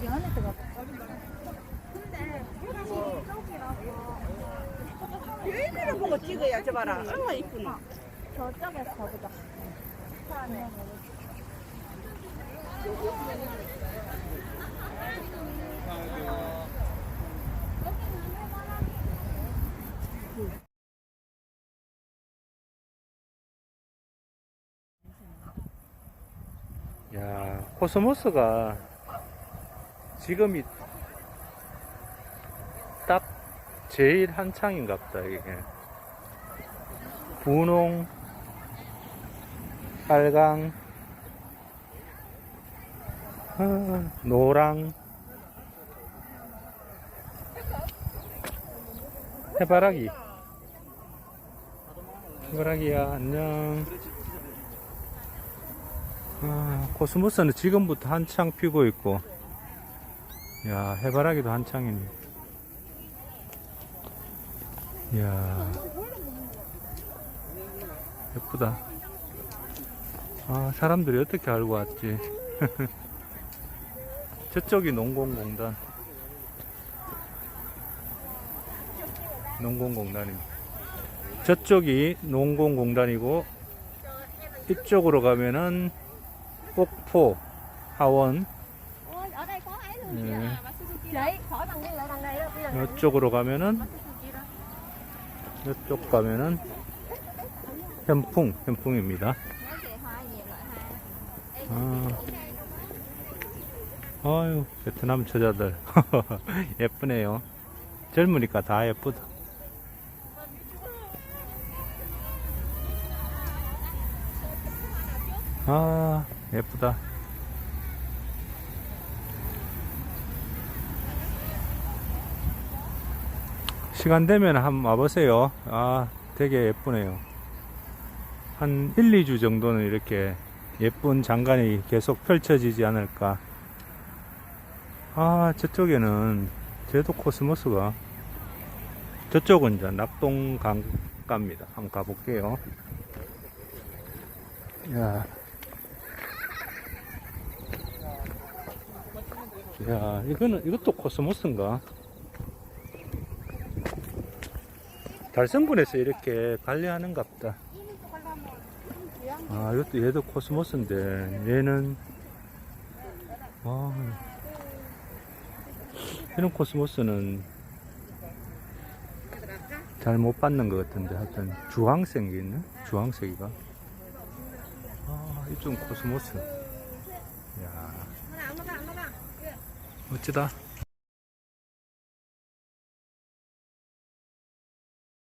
미안해 뜨거 근데 사실 이쪽이라서 여인을 보고 찍어야 지 봐라 얼마 이쁘나 저쪽에서 가보자 네. 야, 코스모스가 지금이 딱 제일 한창인가 보다, 이게. 분홍, 빨강, 아, 노랑, 해바라기. 해바라기야, 안녕. 아, 코스모스는 지금부터 한창 피고 있고, 야, 해바라기도 한창이네. 이야, 예쁘다. 아, 사람들이 어떻게 알고 왔지? 저쪽이 농공공단. 농공공단입니다. 저쪽이 농공공단이고, 이쪽으로 가면은 꼭포 하원 giờ 이쪽으로 가면은 이쪽 가면은 현풍 현풍입니다. 아, 아유 베트남 처자들 예쁘네요. 젊으니까 다 예쁘다. 아 예쁘다. 시간 되면 한번 와보세요. 아, 되게 예쁘네요. 한 1, 2주 정도는 이렇게 예쁜 장관이 계속 펼쳐지지 않을까. 아, 저쪽에는 제도 코스모스가 저쪽은 이제 낙동 강가입니다. 한번 가볼게요. 야. 야, 이거는, 이것도 코스모스인가? 달성군에서 이렇게 관리하는가 보다. 아, 이것도 얘도 코스모스인데, 얘는, 와, 이런 코스모스는 잘 못 받는 것 같은데, 하여튼, 주황색이 있네? 주황색이가. 아, 이쪽 코스모스. 야 멋지다.